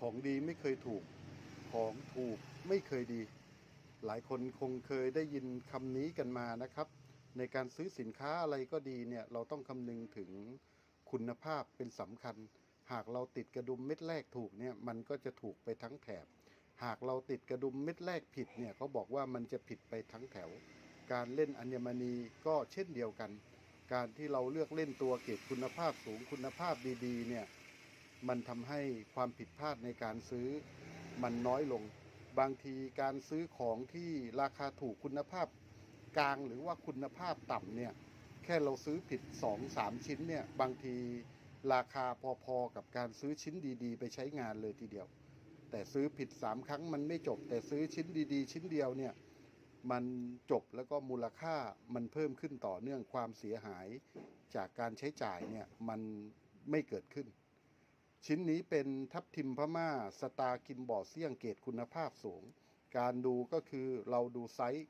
ของดีไม่เคยถูก ของถูกไม่เคยดี หลายคนคงเคยได้ยินคำนี้กันมานะครับ ในการซื้อสินค้าอะไรก็ดีเนี่ยเราต้องคำนึงถึงคุณภาพเป็นสำคัญ หากเราติดกระดุมเม็ดแรกถูกเนี่ยมันก็จะถูกไปทั้งแถบ หากเราติดกระดุมเม็ดแรกผิดเนี่ยเขาบอกว่ามันจะผิดไปทั้งแถว การเล่นอัญมณีก็เช่นเดียวกัน การที่เราเลือกเล่นตัวเกรดคุณภาพสูงคุณภาพดีๆเนี่ย มันทำให้ความผิดพลาดในการซื้อมันน้อยลง บางทีการซื้อของที่ราคาถูกคุณภาพกลางหรือว่าคุณภาพต่ำเนี่ยแค่เราซื้อผิด 2-3 ชิ้นเนี่ยบางทีราคาพอๆกับการซื้อชิ้นดีๆ ไปใช้งานเลยทีเดียว แต่ซื้อผิด 3 ครั้งมันไม่จบ แต่ซื้อชิ้นดีๆ ชิ้นเดียวเนี่ยมันจบแล้วก็มูลค่ามันเพิ่มขึ้นต่อเนื่องความเสียหายจากการใช้จ่ายเนี่ยมันไม่เกิดขึ้น ชิ้นนี้เป็นทับทิมพม่าสตาร์กินบอร์เสี่ยงเกรดคุณภาพสูง การดูก็คือเราดูไซส์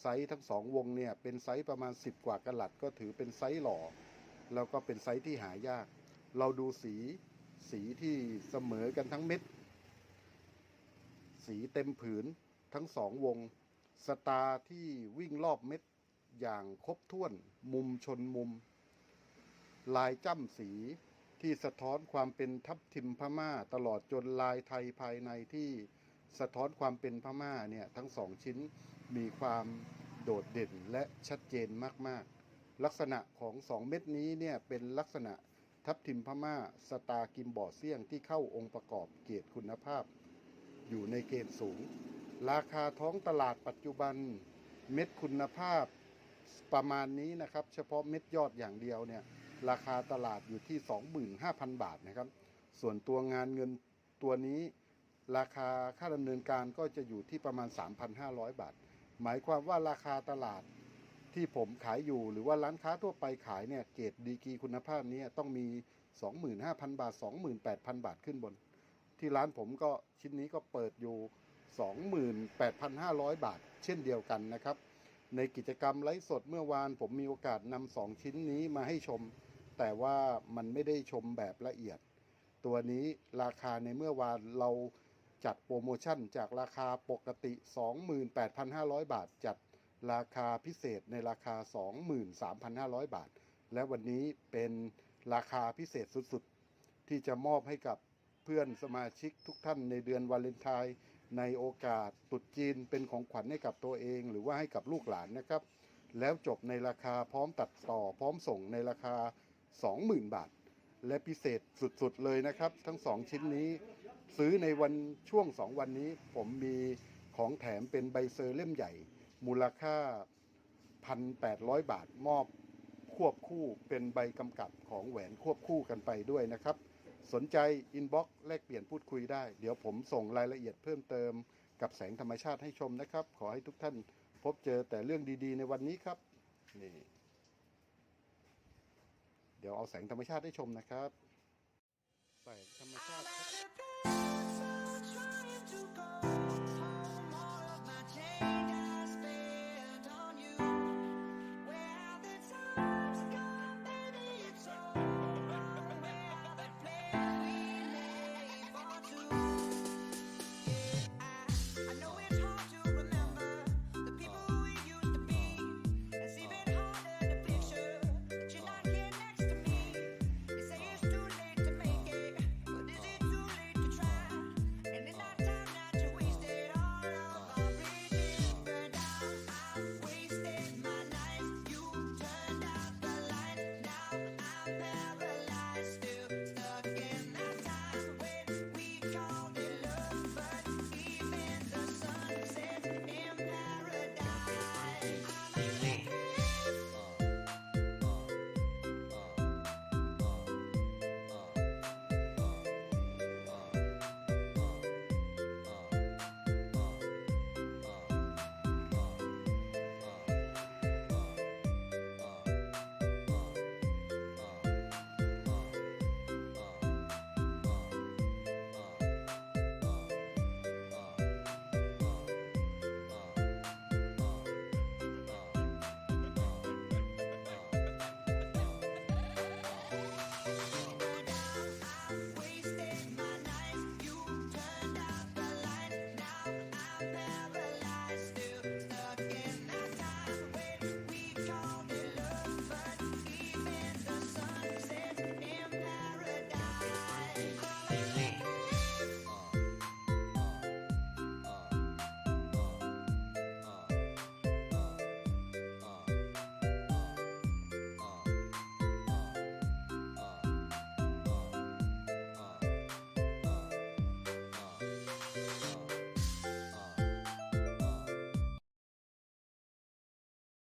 ไซส์ทั้งสองวงเนี่ยเป็นไซส์ประมาณ 10 กว่ากะลัดก็ถือเป็นไซส์หล่อ แล้วก็เป็นไซส์ที่หายาก เราดูสีสีที่เสมอกันทั้งเม็ด สีเต็มผืนทั้งสองวง สตาร์ที่วิ่งรอบเม็ดอย่างครบถ้วน มุมชนมุม ลายจ้ำสี ที่สะท้อนความเป็นทับทิมพม่า ตลอดจนลายไทยภายในที่สะท้อนความเป็นพม่าเนี่ยทั้งสองชิ้นมีความโดดเด่นและชัดเจนมากๆ ลักษณะของสองเม็ดนี้เนี่ยเป็นลักษณะทับทิมพม่าสตาร์กิมบอเซียงที่เข้าองค์ประกอบเกรดคุณภาพ อยู่ในเกณฑ์สูง ราคาท้องตลาดปัจจุบันเม็ดคุณภาพประมาณนี้นะครับ เฉพาะเม็ดยอดอย่างเดียวเนี่ย ราคาตลาดอยู่ที่ 25,000 บาทนะครับ ส่วนตัวงานเงินตัวนี้ ราคาค่าดำเนินการก็จะอยู่ที่ประมาณ 3,500 บาท หมายความว่าราคาตลาดที่ผมขายอยู่หรือว่าร้านค้าทั่วไปขายเนี่ยเกรดดีกีคุณภาพนี้ต้องมี 25,000 บาท 28,000 บาทขึ้นบน ที่ร้านผมก็ชิ้นนี้ก็เปิดอยู่ 28,500 บาท เช่นเดียวกันนะครับ ในกิจกรรมไลฟ์สดเมื่อวานผมมีโอกาสนำสองชิ้นนี้มาให้ชม แต่ว่ามันไม่ได้ชมแบบละเอียด ตัวนี้ราคาในเมื่อวานเราจัดโปรโมชั่นจากราคาปกติ 28,500 บาท จัดราคาพิเศษในราคา 23,500 บาท และวันนี้เป็นราคาพิเศษสุดๆ ที่จะมอบให้กับเพื่อนสมาชิกทุกท่านในเดือนวาเลนไทน์ในโอกาสตรุษจีนเป็นของขวัญให้กับตัวเอง หรือว่าให้กับลูกหลานนะครับ แล้วจบในราคาพร้อมตัดต่อพร้อมส่งในราคา 20,000 บาท และพิเศษสุดๆเลยนะครับ ทั้งสองชิ้นนี้ ซื้อในวันช่วง 2 วันนี้ ผมมีของแถมเป็นใบเซอร์เล่มใหญ่ มูลค่า 1,800 บาทมอบควบคู่เป็นใบกำกับของแหวนควบคู่กันไปด้วยนะครับ สนใจอินบ็อกซ์แลกเปลี่ยนพูดคุยได้ เดี๋ยวผมส่งรายละเอียดเพิ่มเติมกับแสงธรรมชาติให้ชมนะครับ ขอให้ทุกท่านพบเจอแต่เรื่องดีๆ ในวันนี้ครับ นี่ เดี๋ยวเอาแสงธรรมชาติให้ชมนะครับแสงธรรมชาติ